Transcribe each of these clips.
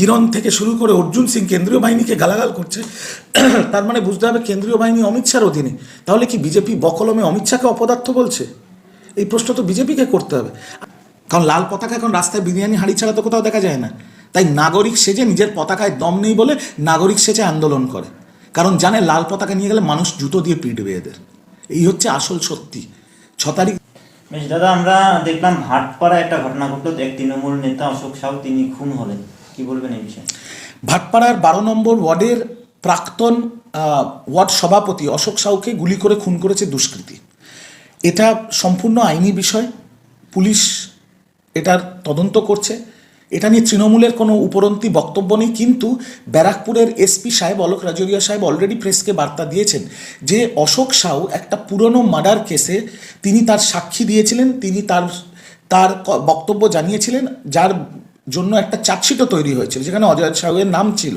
হিরণ থেকে শুরু করে অর্জুন সিং কেন্দ্রীয় বাহিনীকে গালাগাল করছে। তার মানে বুঝতে হবে কেন্দ্রীয় বাহিনী অমিত শাহর অধীনে। তাহলে কি বিজেপি বকলমে অমিত শাহকে অপদার্থ বলছে? এই প্রশ্ন তো বিজেপিকে করতে হবে। কারণ লাল পতাকা এখন রাস্তায় বিরিয়ানি হাঁড়ি ছাড়া তো কোথাও দেখা যায় না। তাই নাগরিক সেজে নিজের পতাকায় দম নেই বলে নাগরিক সেজে আন্দোলন করে। কারণ জানে লাল পতাকা নিয়ে গেলে মানুষ জুতো দিয়ে পিটবে এদের। এই হচ্ছে আসল সত্যি। ছ তারিখ বেশ দাদা, আমরা দেখলাম ভাটপাড়া একটা ঘটনা ঘটলো। এক তৃণমূল নেতা অশোক সাউ তিনি খুন হলেন। কি বলবেন এই বিষয়ে? ভাটপাড়ার বারো নম্বর ওয়ার্ডের প্রাক্তন ওয়ার্ড সভাপতি অশোক সাউকে গুলি করে খুন করেছে দুষ্কৃতী। এটা সম্পূর্ণ আইনি বিষয়। পুলিশ এটার তদন্ত করছে। এটা নিয়ে তৃণমূলের কোনো উপরন্তি বক্তব্য নেই, কিন্তু ব্যারাকপুরের এসপি সাহেব অলোক রাজরিয়া সাহেব অলরেডি প্রেসকে বার্তা দিয়েছেন যে অশোক সাউ একটা পুরনো মার্ডার কেসে তিনি তার সাক্ষী দিয়েছিলেন, তিনি তার তার বক্তব্য জানিয়েছিলেন, যার জন্য একটা চার্জশিটও তৈরি হয়েছিল, যেখানে অজয় সাহুয়ের নাম ছিল।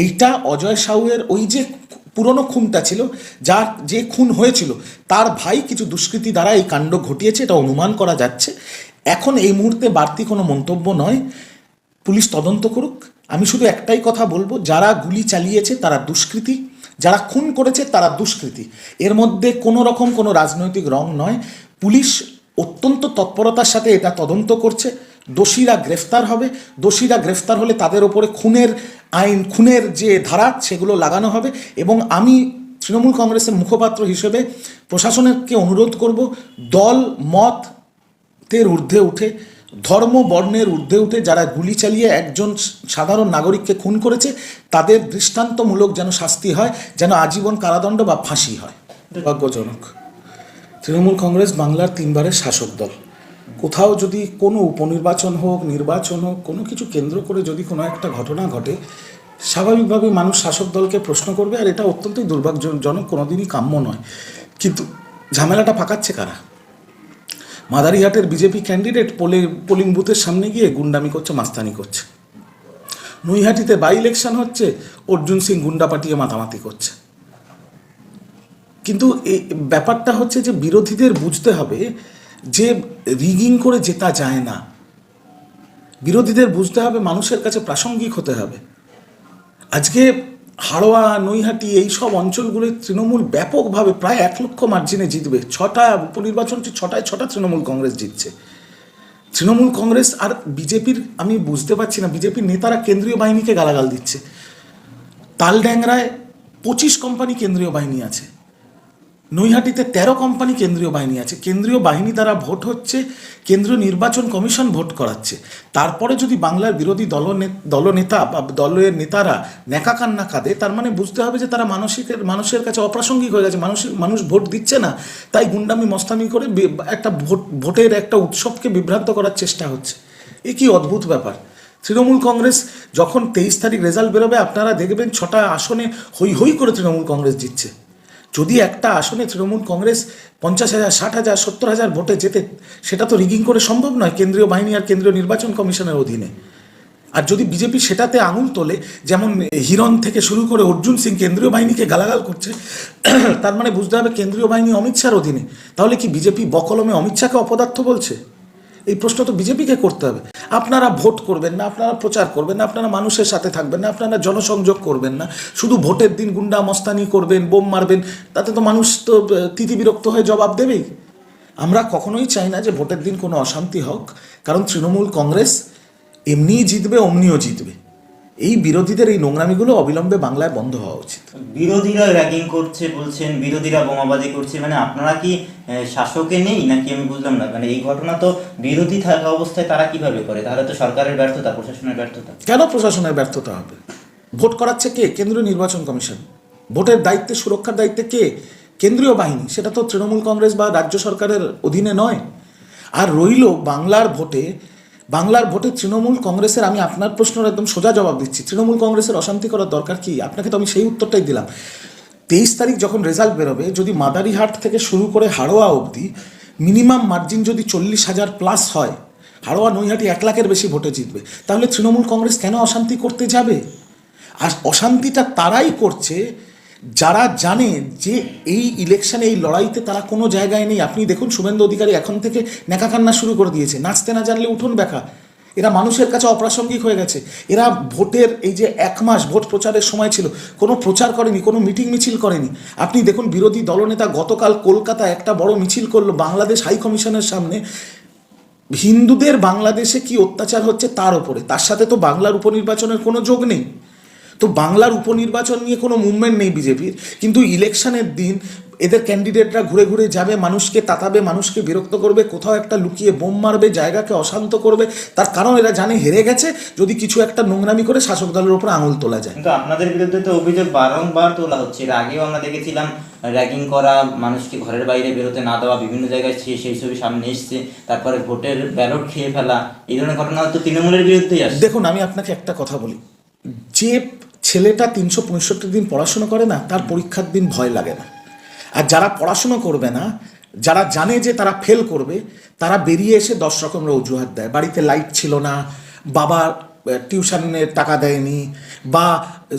এইটা অজয় সাহুয়ের ওই যে পুরনো খুনটা ছিল, যার যে খুন হয়েছিল, তার ভাই কিছু দুষ্কৃতী দ্বারা এই কাণ্ড ঘটিয়েছে, এটা অনুমান করা যাচ্ছে। এখন এই মুহূর্তে বাড়তি কোনো মন্তব্য নয়। পুলিশ তদন্ত করুক। আমি শুধু একটাই কথা বলব, যারা গুলি চালিয়েছে তারা দুষ্কৃতী, যারা খুন করেছে তারা দুষ্কৃতী। এর মধ্যে কোনো রকম কোনো রাজনৈতিক রং নয়। পুলিশ অত্যন্ত তৎপরতার সাথে এটা তদন্ত করছে। দোষীরা গ্রেফতার হবে। দোষীরা গ্রেফতার হলে তাদের ওপরে খুনের আইন, খুনের যে ধারা, সেগুলো লাগানো হবে এবং আমি তৃণমূল কংগ্রেসের মুখপাত্র হিসেবে প্রশাসনকে অনুরোধ করব, দল, মত তের ঊর্ধ্বে উঠে, ধর্ম, বর্ণের ঊর্ধ্বে উঠে যারা গুলি চালিয়ে একজন সাধারণ নাগরিককে খুন করেছে, তাদের দৃষ্টান্তমূলক যেন শাস্তি হয়, যেন আজীবন কারাদণ্ড বা ফাঁসি হয়। দুর্ভাগ্যজনক। তৃণমূল কংগ্রেস বাংলার তিনবারের শাসক দল। কোথাও যদি কোনো উপনির্বাচন হোক, নির্বাচন হোক, কোনো কিছু কেন্দ্র করে যদি কোনো একটা ঘটনা ঘটে স্বাভাবিকভাবে মানুষ শাসক দলকে প্রশ্ন করবে, আর এটা অত্যন্তই দুর্ভাগ্যজনক, কোনোদিনই কাম্য নয়। কিন্তু ঝামেলাটা পাকাচ্ছে কারা? মাদারিহাটের বিজেপি ক্যান্ডিডেট পোলে পোলিং বুথের সামনে গিয়ে গুন্ডামি করছে, মাস্তানি করছে। নৈহাটিতে বাই ইলেকশন হচ্ছে, অর্জুন সিং গুন্ডা পাঠিয়ে মাতামাতি করছে। কিন্তু এই ব্যাপারটা হচ্ছে যে বিরোধীদের বুঝতে হবে যে রিগিং করে জেতা যায় না, বিরোধীদের বুঝতে হবে, মানুষের কাছে প্রাসঙ্গিক হতে হবে। আজকে হাড়োয়া, নৈহাটি এই সব অঞ্চলগুলোয় তৃণমূল ব্যাপকভাবে প্রায় এক লক্ষ মার্জিনে জিতবে। ছটা উপনির্বাচন হচ্ছে, ছটায় ছটা তৃণমূল কংগ্রেস জিতছে। তৃণমূল কংগ্রেস আর বিজেপির, আমি বুঝতে পারছি না, বিজেপির নেতারা কেন্দ্রীয় বাহিনীকে গালাগাল দিচ্ছে। তালড্যাংরায় পঁচিশ কোম্পানি কেন্দ্রীয় বাহিনী আছে। নৈহাটিতে তেরো কোম্পানি কেন্দ্রীয় বাহিনী আছে। কেন্দ্রীয় বাহিনী দ্বারা ভোট হচ্ছে, কেন্দ্রীয় নির্বাচন কমিশন ভোট করাচ্ছে। তারপরে যদি বাংলার বিরোধী দল দলনেতা বা দলের নেতারা ন্যাকা কান্না কাঁদে, তার মানে বুঝতে হবে যে তারা মানসিকের মানুষের কাছে অপ্রাসঙ্গিক হয়ে গেছে। মানুষ মানুষ ভোট দিচ্ছে না, তাই গুন্ডামি, মস্তামি করে একটা ভোট ভোটের একটা উৎসবকে বিভ্রান্ত করার চেষ্টা হচ্ছে। এ কি অদ্ভুত ব্যাপার। তৃণমূল কংগ্রেস যখন তেইশ তারিখ রেজাল্ট বেরোবে, আপনারা দেখবেন ছটা আসনে হই হই করে তৃণমূল কংগ্রেস জিতছে। যদি একটা আসনে তৃণমূল কংগ্রেস পঞ্চাশ হাজার, ষাট হাজার, সত্তর হাজার ভোটে যেতে সেটা তো রিগিং করে সম্ভব নয় কেন্দ্রীয় বাহিনী আর কেন্দ্রীয় নির্বাচন কমিশনের অধীনে। আর যদি বিজেপি সেটাতে আঙুল তোলে, যেমন হিরণ থেকে শুরু করে অর্জুন সিং কেন্দ্রীয় বাহিনীকে গালাগাল করছে, তার মানে বুঝতে হবে কেন্দ্রীয় বাহিনী অমিত শাহর অধীনে। তাহলে কি বিজেপি বকলমে অমিত শাহকে অপদার্থ বলছে? এই প্রশ্ন তো বিজেপিকে করতে হবে। আপনারা ভোট করবেন না, আপনারা প্রচার করবেন না, আপনারা মানুষের সাথে থাকবেন না, আপনারা জনসংযোগ করবেন না। শুধু ভোটের দিন গুন্ডা মস্তানি করবেন, বোম মারবেন, তাতে তো মানুষ তো তিতিবিরক্ত হয়ে জবাব দেবেই। আমরা কখনোই চাই না যে ভোটের দিন কোনো অশান্তি হোক, কারণ তৃণমূল কংগ্রেস এমনিই জিতবে, অমনিও জিতবে। এই বিরোধীদের এই নোংরামিগুলো অবিলম্বে বাংলায় বন্ধ হওয়া উচিত। বিরোধীরা র্যাগিং করছে বলছেন বিরোধীরা বোমাবাজি করছে। মানে আপনারা কি শাসকে নেই? নাকি আমি বুঝলাম না। মানে এই ঘটনা তো বিরোধী থাকা অবস্থায় তারা কীভাবে করে? তাহলে তো সরকারের ব্যর্থতা প্রশাসনের ব্যর্থতা। কেন প্রশাসনের ব্যর্থতা হবে? ভোট করাচ্ছে কে? কেন্দ্রীয় নির্বাচন কমিশন। ভোটের দায়িত্বে সুরক্ষার দায়িত্বে কে? কেন্দ্রীয় বাহিনী। সেটা তো তৃণমূল কংগ্রেস বা রাজ্য সরকারের অধীনে নয়। আর রইল বাংলার ভোটে বাংলার ভোটে তৃণমূল কংগ্রেসের আমি আপনার প্রশ্নের একদম সোজা জবাব দিচ্ছি। তৃণমূল কংগ্রেসের অশান্তি করার দরকার কি? আপনাকে তো আমি সেই উত্তরটাই দিলাম। তেইশ তারিখ যখন রেজাল্ট বেরোবে, যদি মাদারিহাট থেকে শুরু করে হাড়োয়া অবধি মিনিমাম মার্জিন যদি চল্লিশ হাজার প্লাস হয়, হাড়োয়া নৈহাটি এক লাখের বেশি ভোটে জিতবে, তাহলে তৃণমূল কংগ্রেস কেন অশান্তি করতে যাবে? আর অশান্তিটা তারাই করছে যারা জানে যে এই ইলেকশনে এই লড়াইতে তারা কোনো জায়গায় নেই, আপনি দেখুন শুভেন্দু অধিকারী এখন থেকে নেকা কান্না শুরু করে দিয়েছে। নাচতে না জানলে উঠুন ব্যাখা এরা মানুষের কাছে অপ্রাসঙ্গিক হয়ে গেছে। এরা ভোটের এই যে এক মাস ভোট প্রচারের সময় ছিল, কোনো প্রচার করেনি, কোনো মিটিং মিছিল করেনি। আপনি দেখুন বিরোধী দলনেতা গতকাল কলকাতা একটা বড় মিছিল করল বাংলাদেশ হাই কমিশনের সামনে। হিন্দুদের বাংলাদেশে কি অত্যাচার হচ্ছে তার ওপরে তার সাথে তো বাংলার উপনির্বাচনের কোনো যোগ নেই। তো বাংলার উপনির্বাচন নিয়ে কোনো মুভমেন্ট নেই বিজেপির। কিন্তু ইলেকশনের দিন এদের ক্যান্ডিডেটরা ঘুরে ঘুরে যাবে মানুষকে তাতাবে মানুষকে বিরক্ত করবে কোথাও একটা লুকিয়ে বোম মারবে জায়গাকে অশান্ত করবে। তার কারণ এরা জানে হেরে গেছে যদি কিছু একটা নোংরামি করে শাসক দলের উপর আঙুল তোলা যায়। কিন্তু আপনাদের বিরুদ্ধে তো অভিযোগ বারংবার তোলা হচ্ছে। এর আগেও আমরা দেখেছিলাম র্যাগিং করা মানুষকে ঘরের বাইরে বেরোতে না দেওয়া বিভিন্ন জায়গায় সেই ছবি সামনে এসছে তারপরে ভোটের ব্যালট খেয়ে ফেলা এই ধরনের ঘটনা তো তৃণমূলের বিরুদ্ধেই আসছে। দেখুন আমি আপনাকে একটা কথা বলি। যে ছেলেটা তিনশো পঁয়ষট্টি দিন পড়াশোনা করে না তার পরীক্ষার দিন ভয় লাগে না। আর যারা পড়াশোনা করবে না যারা জানে যে তারা ফেল করবে তারা বেরিয়ে এসে দশ রকমের অজুহাত দেয়। বাড়িতে লাইট ছিল না বাবা টিউশনের টাকা দেয়নি বা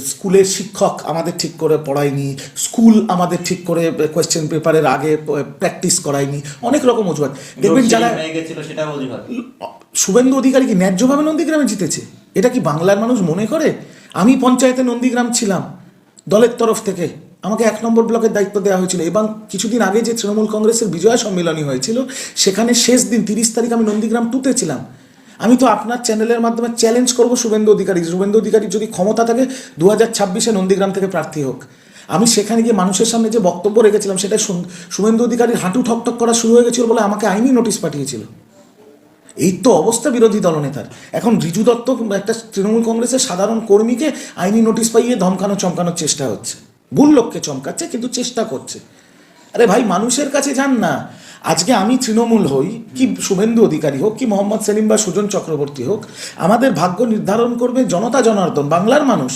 স্কুলের শিক্ষক আমাদের ঠিক করে পড়ায়নি স্কুল আমাদের ঠিক করে কোয়েশ্চেন পেপারের আগে প্র্যাকটিস করায়নি অনেক রকম অজুহাত। দেখবেন যারা শুভেন্দু অধিকারী কি ন্যায্যভাবে নন্দীগ্রামে জিতেছে? এটা কি বাংলার মানুষ মনে করে? আমি পঞ্চায়েতে নন্দীগ্রাম ছিলাম, দলের তরফ থেকে। আমাকে এক নম্বর ব্লকের দায়িত্ব দেওয়া হয়েছিল এবং কিছুদিন আগে যে তৃণমূল কংগ্রেসের বিজয়া সম্মেলনী হয়েছিল, সেখানে শেষ দিন তিরিশ তারিখ আমি নন্দীগ্রাম টুতে ছিলাম। আমি তো আপনার চ্যানেলের মাধ্যমে চ্যালেঞ্জ করব শুভেন্দু অধিকারী। শুভেন্দু অধিকারী যদি ক্ষমতা থাকে দু হাজার ছাব্বিশে নন্দীগ্রাম থেকে প্রার্থী হোক। আমি সেখানে গিয়ে মানুষের সামনে যে বক্তব্য রেখেছিলাম, সেটা শুভেন্দু অধিকারীর হাঁটু ঠকঠক করা শুরু হয়ে গেছিল বলে আমাকে আইনি নোটিশ পাঠিয়েছিল। এই তো অবস্থা বিরোধী দলনেতার এখন রিজু দত্ত একটা তৃণমূল কংগ্রেসের সাধারণ কর্মীকে আইনি নোটিশ পাইয়ে ধমকানো, চমকানোর চেষ্টা হচ্ছে। ভুল লোককে চমকাচ্ছে, কিন্তু চেষ্টা করছে। আরে ভাই, মানুষের কাছে যান না। আজকে আমি তৃণমূল হই, কি শুভেন্দু অধিকারী হোক, কি মোহাম্মদ সেলিম বা সুজন চক্রবর্তী হোক, আমাদের ভাগ্য নির্ধারণ করবে জনতা জনার্দন, বাংলার মানুষ।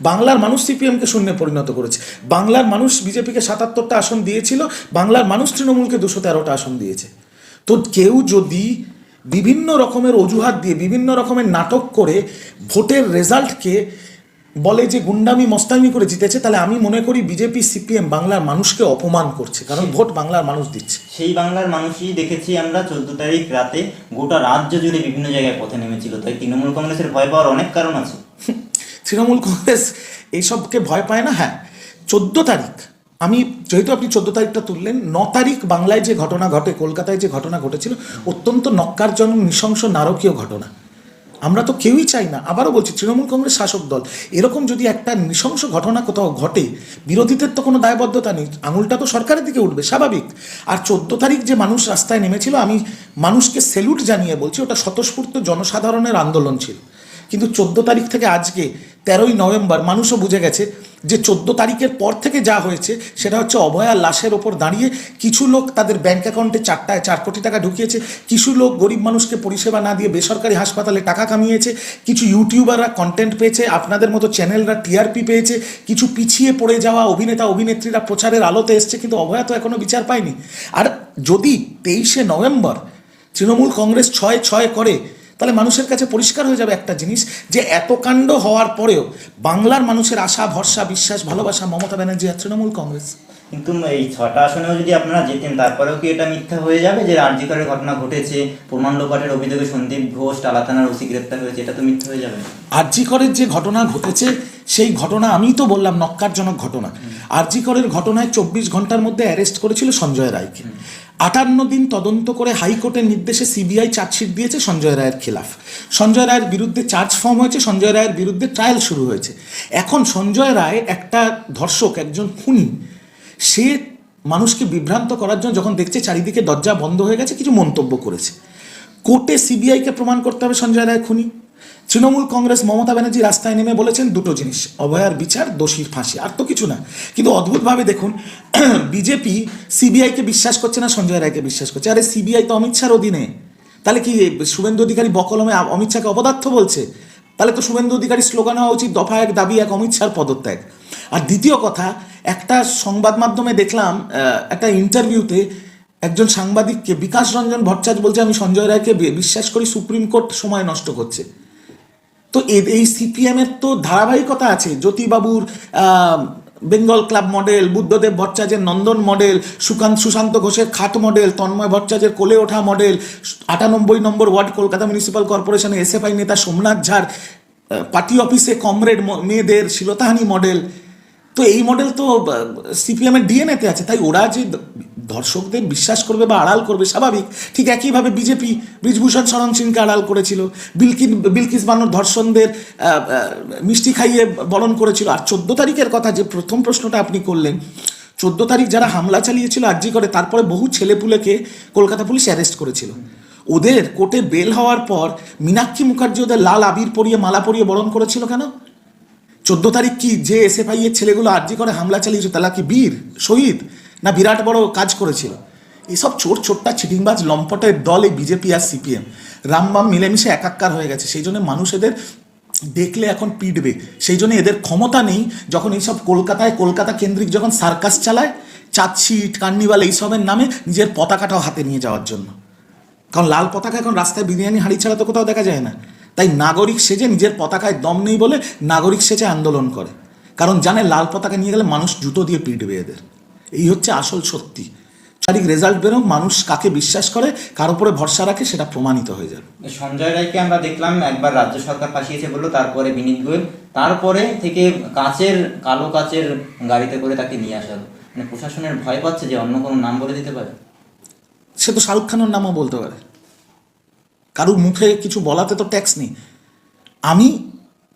বাংলার মানুষ সিপিএমকে শূন্যে পরিণত করেছে। বাংলার মানুষ বিজেপিকে সাতাত্তরটা আসন দিয়েছিল, বাংলার মানুষ তৃণমূলকে দুশো তেরোটা আসন দিয়েছে। তো কেউ যদি বিভিন্ন রকমের অজুহাত দিয়ে বিভিন্ন রকমের নাটক করে ভোটের রেজাল্টকে বলে যে গুন্ডামি মস্তামি করে জিতেছে তাহলে আমি মনে করি বিজেপি সিপিএম বাংলার মানুষকে অপমান করছে কারণ ভোট বাংলার মানুষ দিচ্ছে। সেই বাংলার মানুষই দেখেছি আমরা চোদ্দ তারিখ রাতে গোটা রাজ্য জুড়ে বিভিন্ন জায়গায় পথে নেমেছিল। তাই তৃণমূল কংগ্রেসের ভয় পাওয়ার অনেক কারণ আছে। তৃণমূল কংগ্রেস এইসবকে ভয় পায় না? হ্যাঁ চোদ্দ তারিখ আমি, যেহেতু আপনি চোদ্দ তারিখটা তুললেন, ন তারিখ বাংলায় যে ঘটনা ঘটে, কলকাতায় যে ঘটনা ঘটেছিল, অত্যন্ত নক্কারজনক, নৃশংস, নারকীয় ঘটনা। আমরা তো কেউই চাই না। আবারও বলছি, তৃণমূল কংগ্রেস শাসক দল, এরকম যদি একটা নৃশংস ঘটনা কোথাও ঘটে, বিরোধীদের তো কোনো দায়বদ্ধতা নেই। আঙুলটা তো সরকারের দিকে উঠবে, স্বাভাবিক। আর চোদ্দ তারিখ যে মানুষ রাস্তায় নেমেছিল, আমি মানুষকে সেলুট জানিয়ে বলছি, ওটা স্বতঃস্ফূর্ত জনসাধারণের আন্দোলন ছিল। কিন্তু চোদ্দ তারিখ থেকে আজকে, তেরোই নভেম্বর, মানুষও বুঝে গেছে যে চোদ্দ তারিখের পর থেকে যা হয়েছে, সেটা হচ্ছে অভয়া লাশের ওপর দাঁড়িয়ে কিছু লোক তাদের ব্যাংক অ্যাকাউন্টে চারটায় চার কোটি টাকা ঢুকিয়েছে, কিছু লোক গরিব মানুষকে পরিষেবা না দিয়ে বেসরকারি হাসপাতালে টাকা কামিয়েছে, কিছু ইউটিউবাররা কন্টেন্ট পেয়েছে, আপনাদের মতো চ্যানেলরা টিআরপি পেয়েছে, কিছু পিছিয়ে পড়ে যাওয়া অভিনেতা, অভিনেত্রীরা প্রচারের আলোতে এসছে, কিন্তু অভয়া তো এখনও বিচার পায়নি। আর যদি তেইশে নভেম্বর তৃণমূল কংগ্রেস ছয় ছয় করে তাহলে মানুষের কাছে পরিষ্কার হয়ে যাবে একটা জিনিস যে এত কাণ্ড হওয়ার পরেও বাংলার মানুষের আশা ভরসা বিশ্বাস ভালোবাসা মমতা ব্যানার্জি আর তৃণমূল কংগ্রেস। কিন্তু এই ছটা আসনেও যদি আপনারা যেতেন তারপরেও কি এটা মিথ্যা হয়ে যাবে যে রাজ্যকারের ঘটনা ঘটেছে প্রমাণ লোপাটের অভিযোগে সন্দীপ ঘোষ টালা থানার ওসি গ্রেপ্তার হয়েছে এটা তো মিথ্যা হয়ে যাবে? আরজিকরের যে ঘটনা ঘটেছে সেই ঘটনা আমিই তো বললাম নক্কারজনক ঘটনা। আরজিকরের ঘটনায় চব্বিশ ঘণ্টার মধ্যে অ্যারেস্ট করেছিল সঞ্জয় রায়কে। আটান্ন দিন তদন্ত করে হাইকোর্টের নির্দেশে সিবিআই চার্জশিট দিয়েছে সঞ্জয় রায়ের খিলাফ। সঞ্জয় রায়ের বিরুদ্ধে চার্জ ফর্ম হয়েছে, সঞ্জয় রায়ের বিরুদ্ধে ট্রায়াল শুরু হয়েছে। এখন সঞ্জয় রায় একটা ধর্ষক, একজন খুনি, সে মানুষকে বিভ্রান্ত করার জন্য যখন দেখছে চারিদিকে দরজা বন্ধ হয়ে গেছে, কিছু মন্তব্য করেছে। কোর্টে সিবিআইকে প্রমাণ করতে হবে সঞ্জয় রায় খুনি। তৃণমূল কংগ্রেস মমতা ব্যানার্জি রাস্তায় নেমে বলেছেন দুটো জিনিস অভয়ার বিচার, দোষীর ফাঁসি, আর তো কিছু না। কিন্তু অদ্ভুতভাবে দেখুন, বিজেপি সিবিআইকে বিশ্বাস করছে না, সঞ্জয় রায়কে বিশ্বাস করছে। আরে সিবিআই তো অমিত শাহর অধীনে। তাহলে কি শুভেন্দু অধিকারী বকলমে অমিত শাহকে অপদার্থ বলছে? তাহলে তো শুভেন্দু অধিকারী স্লোগান হওয়া উচিত, দফা এক দাবি, এক অমিত শাহর পদত্যাগ। আর দ্বিতীয় কথা, একটা সংবাদ মাধ্যমে দেখলাম একটা ইন্টারভিউতে একজন সাংবাদিককে বিকাশ রঞ্জন ভট্টাচার্য বলছে, আমি সঞ্জয় রায়কে বিশ্বাস করি, সুপ্রিম কোর্ট সময় নষ্ট করছে। তো এই সিপিএম এর তো ধারাবাহিকতা আছে। জ্যোতিবাবুর বেঙ্গল ক্লাব মডেল, বুদ্ধদেব ভট্টাচার্যের নন্দন মডেল, সুকান্ত, সুশান্ত ঘোষের খাট মডেল, তন্ময় ভট্টাচার্যের কোলে ওঠা মডেল, আটানব্বই নম্বর ওয়ার্ড কলকাতা মিউনিসিপ্যাল কর্পোরেশনে এসএফআই নেতা সোমনাথ ঝাড় পার্টি অফিসে কমরেড মেয়েদের শিলতাহানি মডেল। তো এই মডেল তো সিপিএমের ডিএনএতে আছে। তাই ওরা যে দর্শকদের বিশ্বাস করবে বা আড়াল করবে, স্বাভাবিক। ঠিক একইভাবে বিজেপি, ব্রিজভূষণ শরণ সিংকে আড়াল করেছিল। বিলকিন, বিলকিস বানুর ধর্ষণদের মিষ্টি খাইয়ে বরণ করেছিল। আর চোদ্দ তারিখের কথা যে প্রথম প্রশ্নটা আপনি করলেন, চোদ্দ তারিখ যারা হামলা চালিয়েছিল আর্জি করে, তারপরে বহু ছেলেপুলেকে কলকাতা পুলিশ অ্যারেস্ট করেছিল। ওদের কোর্টে বেল হওয়ার পর মীনাক্ষী মুখার্জি ওদের লাল আবির পরিয়ে, মালা পরিয়ে বরণ করেছিল কেন? চোদ্দ তারিখ কি যে এসএফআই এর ছেলেগুলো আর্জি করে হামলা চালিয়েছে তারা কি বীর, শহীদ? না, বিরাট বড় কাজ করেছিল। এইসব চোর ছোট্টা চিটিংবাজ লম্পটের দল এই বিজেপি আর সিপিএম। রামবাম মিলেমিশে একাক্কার হয়ে গেছে। সেই জন্য মানুষ এদের দেখলে এখন পিটবে। সেই জন্য এদের ক্ষমতা নেই যখন এইসব কলকাতায় কলকাতা কেন্দ্রিক যখন সার্কাস চালায় চাঁদশিট কার্নিভাল এইসবের নামে নিজের পতাকাটাও হাতে নিয়ে যাওয়ার জন্য। কারণ লাল পতাকা এখন রাস্তায় বিরিয়ানি হাঁড়ি ছাড়া তো কোথাও দেখা যায় না। তাই নাগরিক সেজে নিজের পতাকায় দম নেই বলে নাগরিক সেজে আন্দোলন করে। কারণ জানে লাল পতাকা নিয়ে গেলে মানুষ জুতো দিয়ে পিটবে এদের। এই হচ্ছে আসল সত্যি। তারিখ রেজাল্ট বেরো মানুষ কাকে বিশ্বাস করে কার উপরে ভরসা রাখে সেটা প্রমাণিত হয়ে যাবে। সঞ্জয় রায়কে আমরা দেখলাম একবার রাজ্য সরকার ফাঁসিয়েছে বলল তারপরে বিনীত গোয়েল। তারপরে থেকে কাচের কালো কাচের গাড়িতে করে তাকে নিয়ে আসা হলো। মানে প্রশাসনের ভয় পাচ্ছে যে অন্য কোনো নাম বলে দিতে পারে। সে তো শাহরুখ খানের নামও বলতে পারে। কারুর মুখে কিছু বলাতে তো ট্যাক্স নেই। আমি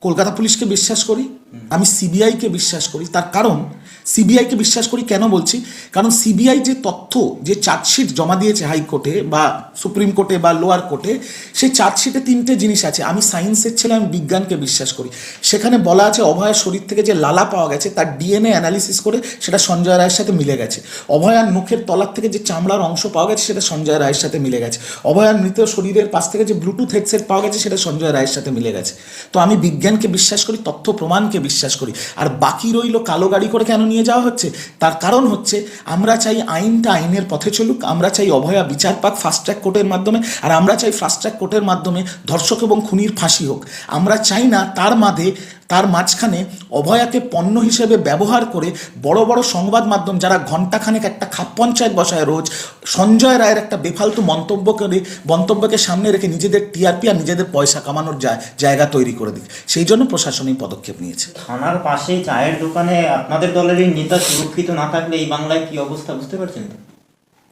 কলকাতা পুলিশকে বিশ্বাস করি আমি সিবিআইকে বিশ্বাস করি, তার কারণ সিবিআইকে বিশ্বাস করি কেন বলছি? কারণ সিবিআই যে তথ্য, যে চার্জশিট জমা দিয়েছে হাইকোর্টে বা সুপ্রিম কোর্টে বা লোয়ার কোর্টে, সেই চার্জশিটে তিনটে জিনিস আছে। আমি সায়েন্সের ছেলে, আমি বিজ্ঞানকে বিশ্বাস করি। সেখানে বলা আছে, অভয়ের শরীর থেকে যে লালা পাওয়া গেছে, তার ডিএনএ অ্যানালিসিস করে সেটা সঞ্জয় রায়ের সাথে মিলে গেছে। অভয়ার মুখের তলার থেকে যে চামড়ার অংশ পাওয়া গেছে, সেটা সঞ্জয় রায়ের সাথে মিলে গেছে। অভয়ার মৃত শরীরের পাশ থেকে যে ব্লুটুথ হেডসেট পাওয়া গেছে, সেটা সঞ্জয় রায়ের সাথে মিলে গেছে। তো আমি বিজ্ঞানকে বিশ্বাস করি, তথ্য প্রমাণকে বিশ্বাস করি। আর বাকি রইল কালো গাড়ি করে কেন নিয়ে যাওয়া হচ্ছে? তার কারণ হচ্ছে, আমরা চাই আইনটা আইনের পথে চলুক, আমরা চাই অভয়া বিচার পাক ফাস্ট ট্র্যাক কোর্টের মাধ্যমে, আর আমরা চাই ফাস্ট ট্র্যাক কোর্টের মাধ্যমে ধর্ষক এবং খুনির ফাঁসি হোক। আমরা চাই না তার মাঝে তার মাঝখানে অভয়াকে পণ্য হিসেবে ব্যবহার করে বড় বড় সংবাদ মাধ্যম যারা ঘণ্টাখানেক একটা খাপ পঞ্চায়েত বসায় রোজ সঞ্জয় রায়ের একটা বেফালতু মন্তব্য করে মন্তব্যকে সামনে রেখে নিজেদের টিআরপি আর নিজেদের পয়সা কামানোর জায়গা তৈরি করে দিক সেই জন্য প্রশাসন এই পদক্ষেপ নিয়েছে। থানার পাশেই চায়ের দোকানে আপনাদের দলেরই নেতা সুরক্ষিত না থাকলে এই বাংলায় কি অবস্থা বুঝতে পারছেন?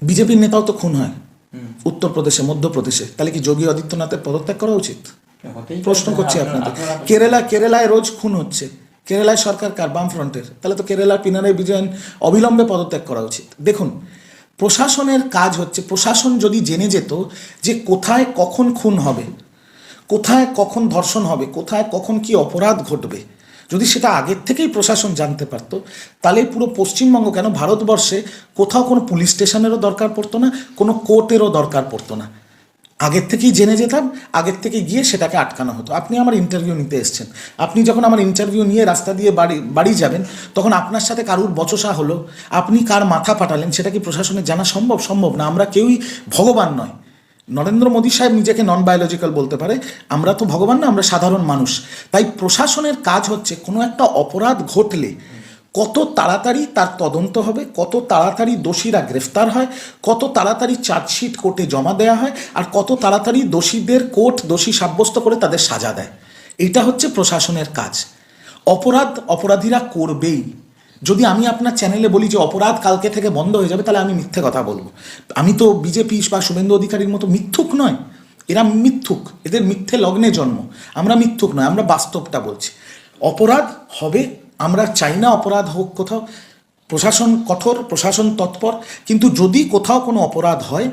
বিজেপির নেতাও তো খুন হয়। উত্তরপ্রদেশে মধ্যপ্রদেশে। তাহলে কি যোগী আদিত্যনাথের পদত্যাগ করা উচিত। প্রশ্ন করছি আপনাদের। কেরালা কেরালায় রোজ খুন হচ্ছে। কেরালায় সরকার কার বাম ফ্রন্টের? তাহলে তো কেরালার পিনারাই বিজয়ন অবিলম্বে পদত্যাগ করা উচিত। দেখুন প্রশাসনের কাজ হচ্ছে প্রশাসন যদি জেনে যেত যে কোথায় কখন খুন হবে কোথায় কখন ধর্ষণ হবে কোথায় কখন কি অপরাধ ঘটবে যদি সেটা আগের থেকেই প্রশাসন জানতে পারত তাহলে পুরো পশ্চিমবঙ্গ কেন ভারতবর্ষে কোথাও কোনো পুলিশ স্টেশনেরও দরকার পড়তো না কোনো কোর্টেরও দরকার পড়তো না। আগের থেকেই জেনে যেতাম, আগের থেকে গিয়ে সেটাকে আটকানো হতো। আপনি আমার ইন্টারভিউ নিতে এসছেন। আপনি যখন আমার ইন্টারভিউ নিয়ে রাস্তা দিয়ে বাড়ি বাড়ি যাবেন, তখন আপনার সাথে কারুর বচসা হলো? আপনি কার মাথা পাঠালেন সেটা কি প্রশাসনে জানা সম্ভব? সম্ভব না। আমরা কেউই ভগবান নয়। নরেন্দ্র মোদী সাহেব নিজেকে নন বায়োলজিক্যাল বলতে পারে। আমরা তো ভগবান না, আমরা সাধারণ মানুষ। তাই প্রশাসনের কাজ হচ্ছে কোনো একটা অপরাধ ঘটলে কত তাড়াতাড়ি তার তদন্ত হবে, কত তাড়াতাড়ি দোষীরা গ্রেফতার হয়, কত তাড়াতাড়ি চার্জশিট কোর্টে জমা দেওয়া হয়, আর কত তাড়াতাড়ি দোষীদের কোর্ট দোষী সাব্যস্ত করে তাদের সাজা দেয়। এটা হচ্ছে প্রশাসনের কাজ। অপরাধ অপরাধীরা করবেই। যদি আমি আপনার চ্যানেলে বলি যে অপরাধ কালকে থেকে বন্ধ হয়ে যাবে, তাহলে আমি মিথ্যে কথা বলব। আমি তো বিজেপি বা শুভেন্দু অধিকারীর মতো মিথ্যুক নয়। এরা মিথ্যুক। এদের মিথ্যে লগ্নে জন্ম। আমরা মিথ্যুক নয়, আমরা বাস্তবটা বলছি। অপরাধ হবে আমরা চাই না অপরাধ হোক কোথাও। প্রশাসন কঠোর, প্রশাসন তৎপর, কিন্তু যদি কোথাও কোনো অপরাধ হয়,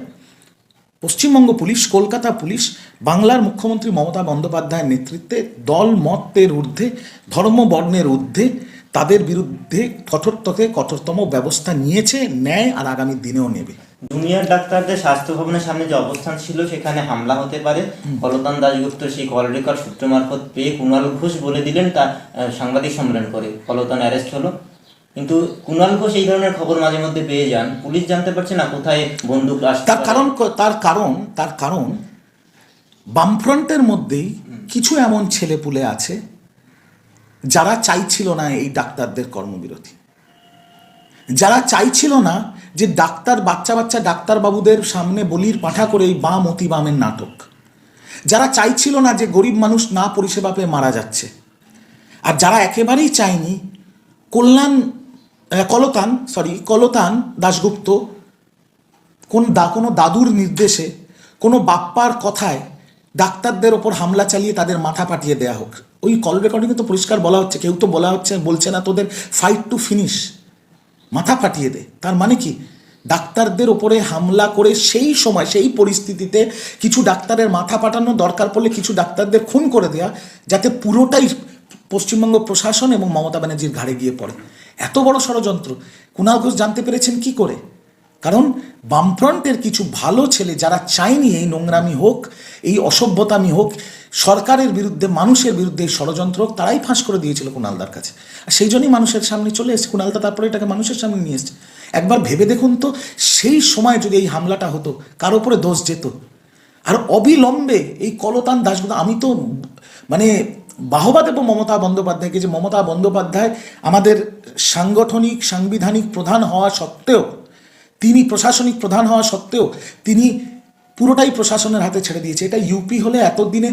পশ্চিমবঙ্গ পুলিশ, কলকাতা পুলিশ, বাংলার মুখ্যমন্ত্রী মমতা বন্দ্যোপাধ্যায়ের নেতৃত্বে দল, মতের ঊর্ধ্বে, ধর্ম, বর্ণের ঊর্ধ্বে, তাদের বিরুদ্ধে কঠোর কঠোরতম ব্যবস্থা নিয়েছে নেয় আর আগামী দিনেও নেবে। জুনিয়র ডাক্তারদের স্বাস্থ্য ভবনের সামনে যে অবস্থান ছিল সেখানে হামলা হতে পারে। কলতান দাশগুপ্ত সেই কল রেকর্ড সূত্র মারফত পেয়ে কুণাল ঘোষ বলে দিলেন তা সাংবাদিক সম্মেলন করে। কলতান অ্যারেস্ট হলো। কিন্তু কুণাল ঘোষ এই ধরনের খবর মাঝে মধ্যে পেয়ে যান। পুলিশ জানতে পারছে না কোথায় বন্দুক আসতে তার কারণ তার কারণ তার কারণ বামফ্রন্টের মধ্যেই কিছু এমন ছেলেপুলে আছে যারা চাইছিল না এই ডাক্তারদের কর্মবিরতি। যারা চাইছিল না যে ডাক্তার, বাচ্চা বাচ্চা ডাক্তারবাবুদের সামনে বলির পাঠা করে এই বাম অতি বামের নাটক। যারা চাইছিল না যে গরিব মানুষ না পরিষেবা পেয়ে মারা যাচ্ছে। আর যারা একেবারেই চায়নি, কল্যাণ কলতান সরি কলতান দাশগুপ্ত, কোন দা, কোনো দাদুর নির্দেশে, কোনো বাপ্পার কথায় ডাক্তারদের ওপর হামলা চালিয়ে তাদের মাথা পাঠিয়ে দেয়া হোক। ওই কল রেকর্ডিংয়ে তো পরিষ্কার বলা হচ্ছে, কেউ তো বলা হচ্ছে, বলছে না তোদের ফাইট টু ফিনিশ মাথা ফাটিয়ে দেয় তার মানে কি? ডাক্তারদের ওপরে হামলা করে সেই সময়, সেই পরিস্থিতিতে কিছু ডাক্তারের মাথা পাঠানো দরকার পড়লে কিছু ডাক্তারদের খুন করে দেয়া, যাতে পুরোটাই পশ্চিমবঙ্গ প্রশাসন এবং মমতা ব্যানার্জির ঘাড়ে গিয়ে পড়ে। এত বড় ষড়যন্ত্র। কুণাল ঘোষ জানতে পেরেছেন কি করে? কারণ বামফ্রন্টের কিছু ভালো ছেলে, যারা চায়নি এই নোংরামি হোক, এই অসভ্যতামি হোক সরকারের বিরুদ্ধে, মানুষের বিরুদ্ধে ষড়যন্ত্র তারাই ফাঁস করে দিয়েছিল কুণালদার কাছে। আর সেই জন্যই মানুষের সামনে চলে এসেছে। কুণালদা তারপরে এটাকে মানুষের সামনে নিয়ে এসছে। একবার ভেবে দেখুন তো, সেই সময় যদি এই হামলাটা হতো, কার ওপরে দোষ যেত। আর অবিলম্বে এই কলতান দাসগুলো আমি তো মানে বাহবা দেব মমতা বন্দ্যোপাধ্যায়কে যে মমতা বন্দ্যোপাধ্যায় আমাদের সাংগঠনিক, সাংবিধানিক প্রধান হওয়া সত্ত্বেও, তিনি প্রশাসনিক প্রধান হওয়া সত্ত্বেও, তিনি পুরোটাই প্রশাসনের হাতে ছেড়ে দিয়েছে। এটা ইউপি হলে এতদিনে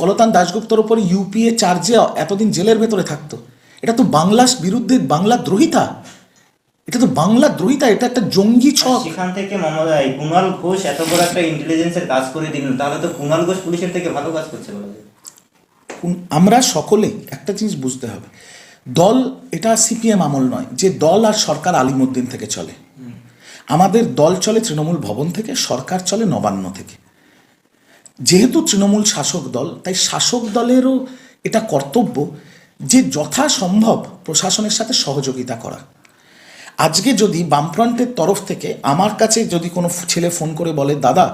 কলতান দাশগুপ্তর ওপরে ইউপিএ চার্জে এতদিন জেলের ভেতরে থাকতো। এটা তো বাংলার বিরুদ্ধে বাংলা দ্রোহিতা। এটা তো বাংলা দ্রোহিতা এটা একটা জঙ্গি ছক। সেখান থেকে মমতা কুণাল ঘোষ এত বড় একটা ইন্টেলিজেন্সের কাজ করে দিলেন তাহলে তো কুণাল ঘোষ পুলিশের থেকে ভালো কাজ করছে আমরা সকলে একটা জিনিস বুঝতে হবে। দল এটা সিপিএম আমল নয় যে দল আর সরকার আলিমুদ্দিন থেকে চলে। আমাদের দল চলে তৃণমূল ভবন থেকে, সরকার চলে নবান্ন থেকে। যেহেতু তৃণমূল শাসক দল, তাই শাসক দলেরও এটা কর্তব্য যে যথাসম্ভব প্রশাসনের সাথে সহযোগিতা করা। আজকে যদি বামফ্রন্টের তরফ থেকে আমার কাছে যদি কোনো ছেলে ফোন করে বলে, দাদা,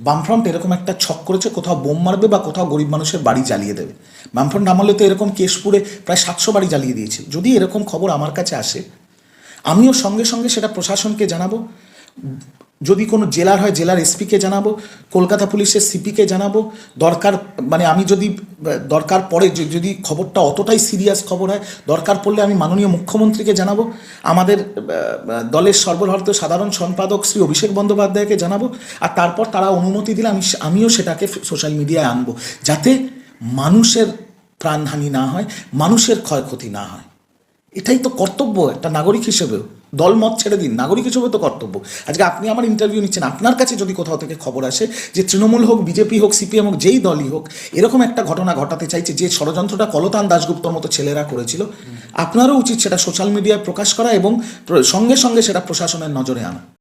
বামফ্রন্ট এরকম একটা ছক করেছে, কোথাও বোম মারবে বা কোথাও গরিব মানুষের বাড়ি জ্বালিয়ে দেবে? বামফ্রন্ট আমলে তো এরকম কেশপুরে প্রায় সাতশো বাড়ি জ্বালিয়ে দিয়েছে। যদি এরকম খবর আমার কাছে আসে আমিও সঙ্গে সঙ্গে সেটা প্রশাসনকে জানাব। যদি কোনো জেলার হয়, জেলার এসপিকে জানাব, কলকাতা পুলিশের সিপিকে জানাব। দরকার মানে আমি যদি, দরকার পড়ে যদি খবরটা অতটাই সিরিয়াস খবর হয়, দরকার পড়লে আমি মাননীয় মুখ্যমন্ত্রীকে জানাব। আমাদের দলের সর্বভারতীয় সাধারণ সম্পাদক শ্রী অভিষেক বন্দ্যোপাধ্যায়কে জানাব। আর তারপর তারা অনুমতি দিলে আমি আমিও সেটাকে সোশ্যাল মিডিয়ায় আনব। যাতে মানুষের প্রাণহানি না হয়, মানুষের ক্ষয়ক্ষতি না হয়। এটাই তো কর্তব্য একটা নাগরিক হিসেবেও। দলমত ছেড়ে দিন, নাগরিক হিসেবে তো কর্তব্য। আজকে আপনি আমার ইন্টারভিউ নিচ্ছেন, আপনার কাছে যদি কোথাও থেকে খবর আসে যে তৃণমূল হোক, বিজেপি হোক, সিপিএম হোক, যেই দলই হোক, এরকম একটা ঘটনা ঘটাতে চাইছে যে ষড়যন্ত্রটা কলতান দাশগুপ্তর মতো ছেলেরা করেছিল, আপনারও উচিত সেটা সোশ্যাল মিডিয়ায় প্রকাশ করা এবং সঙ্গে সঙ্গে সেটা প্রশাসনের নজরে আনা।